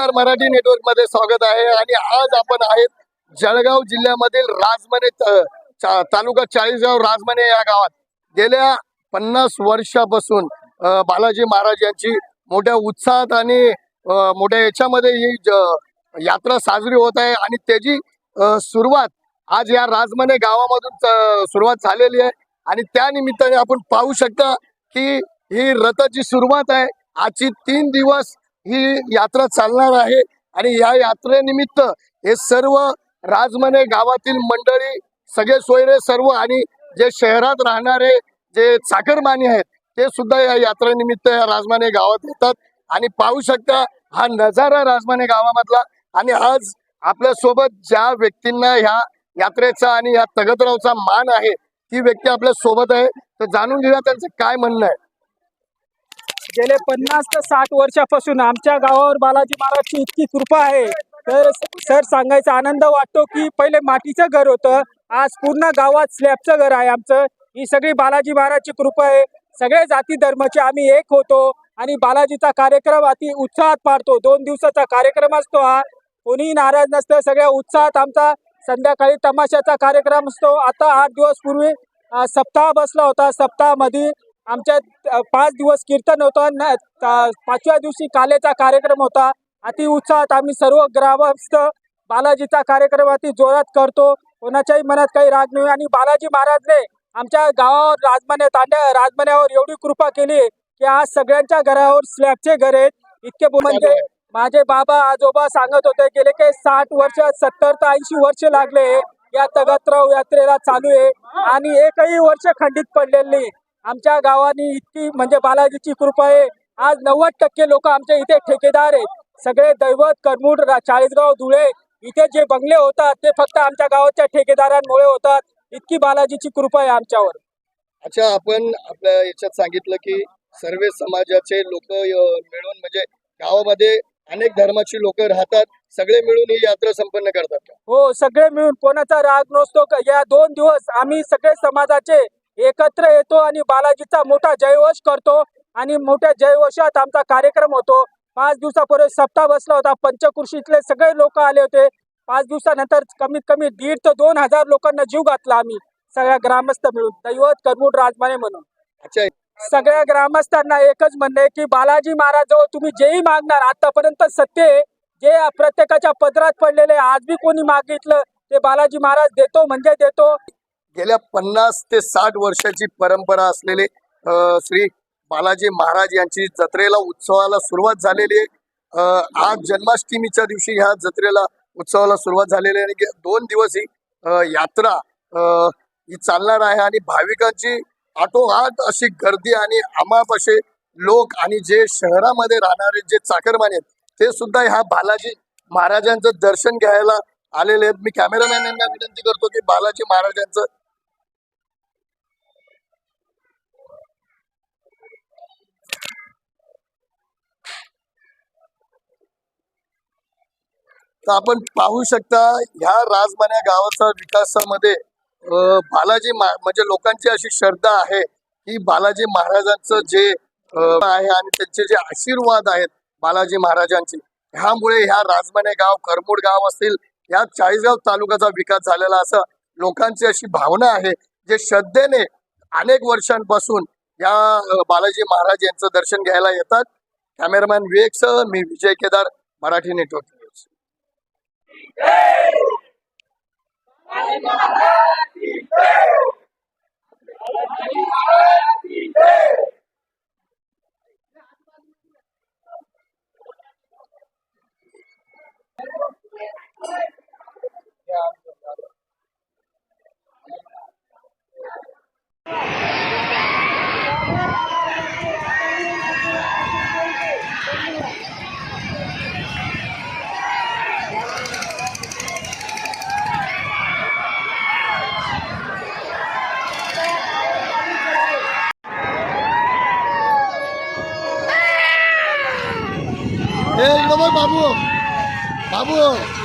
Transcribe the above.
नमस्कार मराठी नेटवर्कमध्ये स्वागत आहे. आणि आज आपण आहेत जळगाव जिल्ह्यामधील राजमने चा- तालुका चाळीसगाव राजमने या गावात. गेल्या पन्नास वर्षापासून बालाजी महाराज यांची मोठ्या उत्साहात आणि मोठ्या याच्यामध्ये ही ज- यात्रा साजरी होत आहे. आणि त्याची सुरुवात आज या राजमने गावामधून सुरुवात झालेली आहे. आणि त्या निमित्ताने आपण पाहू शकता की ही रथाची सुरुवात आहे. आजची तीन दिवस ही यात्रा चालणार आहे. आणि या यात्रेनिमित्त हे सर्व राजमने गावातील मंडळी सगळे सोयरे सर्व आणि जे शहरात राहणारे जे चाकरमानी आहेत ते सुद्धा या यात्रेनिमित्त या राजमाने गावात येतात. आणि पाहू शकता हा नजारा राजमाने गावामधला. आणि आज आपल्यासोबत ज्या व्यक्तींना ह्या यात्रेचा आणि या तगतरावचा मान आहे ती व्यक्ती आपल्यासोबत आहे. तर जाणून घेऊया त्यांचं काय म्हणणं आहे. गेले पन्नास ते साठ वर्षापासून आमच्या गावावर बालाजी महाराजची इतकी कृपा आहे. तर सर सांगायचा आनंद वाटतो की पहिले मातीचं घर होतं आज पूर्ण गावात स्लॅबचं घर आहे आमचं. ही सगळी बालाजी महाराजची कृपा आहे. सगळे जाती धर्माचे आम्ही एक होतो आणि बालाजीचा कार्यक्रम अति उत्साहात पाडतो. दोन दिवसाचा कार्यक्रम असतो हा. कोणीही नाराज नसतं. सगळ्या उत्साहात आमचा संध्याकाळी तमाशाचा कार्यक्रम असतो. आता आठ दिवस पूर्वी सप्ताह बसला होता. सप्ताहामध्ये आमच्या पाच दिवस कीर्तन होतं न पाचव्या दिवशी कालेचा कार्यक्रम होता. अति उत्साहात आम्ही सर्व ग्रामस्थ बालाजीचा कार्यक्रम अति जोरात करतो. कोणाच्याही मनात काही राग नाही आणि बालाजी महाराजने आमच्या गावावर राजमान्य तांड्या राजमान्यावर एवढी कृपा केली की आज सगळ्यांच्या घरावर स्लॅबचे घर आहेत. इतके म्हणजे माझे बाबा आजोबा सांगत होते गेले काही साठ वर्ष सत्तर ते ऐंशी वर्ष लागले. या तगतराव यात्रेला चालू आहे. आणि एकही वर्ष खंडित पडलेली नाही. आमच्या गावानी इतकी म्हणजे बालाजीची कृपा आहे. आज नव्वद टक्के लोक आमच्या इथे ठेकेदार आहेत. सगळे दैवत करमुड चाळीसगाव धुळे इथे जे बंगले होतात ते फक्त आमच्या गावाच्या ठेकेदारांमुळे होतात. इतकी बालाजीची कृपा आहे आमच्यावर. अच्छा आपण आपल्या याच्यात सांगितलं की सर्व समाजाचे लोक मिळून म्हणजे गावामध्ये अनेक धर्माची लोक राहतात. सगळे मिळून ही यात्रा संपन्न करतात? हो सगळे मिळून कोणाचा राग नसतो. का या दोन दिवस आम्ही सगळे समाजाचे एकत्र येतो आणि बालाजीचा मोठा जयघोष करतो आणि मोठ्या जयघोषात आमचा कार्यक्रम होतो. पाच दिवसापूर्वी सप्ताह बसला होता. पंचकृषीतले सगळे लोक आले होते. पाच दिवसानंतर कमीत कमी दीड ते दोन हजार लोकांना जीव घातला आम्ही. सगळ्या ग्रामस्थ मिळून. दैवत करमुड राजमाने म्हणून. सगळ्या ग्रामस्थांना एकच म्हणणं आहे की बालाजी महाराज तुम्ही जेही मागणार आतापर्यंत सत्य आहे. जे प्रत्येकाच्या पदरात पडलेले आज बी कोणी मागितलं ते बालाजी महाराज देतो म्हणजे देतो. गेल्या पन्नास ते साठ वर्षाची परंपरा असलेले श्री बालाजी महाराज यांची जत्रेला उत्सवाला सुरुवात झालेली आहे. आज जन्माष्टमीच्या दिवशी ह्या जत्रेला उत्सवाला सुरुवात झालेली आहे आणि दोन दिवस ही यात्रा ही चालणार आहे आणि भाविकांची आटोहाट अशी गर्दी आणि अमाप असे लोक आणि जे शहरामध्ये राहणारे जे चाकरमान आहेत ते सुद्धा ह्या बालाजी महाराजांचं दर्शन घ्यायला आलेले आहेत. मी कॅमेरामॅन यांना विनंती करतो की बालाजी महाराजांचं तर आपण पाहू शकता ह्या राजमान्या गावाचा विकासामध्ये बालाजी म्हणजे लोकांची अशी श्रद्धा आहे की बालाजी महाराजांचं जे आहे आणि त्यांचे जे आशीर्वाद आहेत बालाजी महाराजांचे ह्यामुळे ह्या राजमाने गाव करमुड गाव असतील या चाळीसगाव तालुक्याचा विकास झालेला असं लोकांची अशी भावना आहे जे श्रद्धेने अनेक वर्षांपासून या बालाजी महाराज यांचं दर्शन घ्यायला येतात. कॅमेरामॅन विवेकसह मी Vijay Kedar Marathi network. Yeah. News हे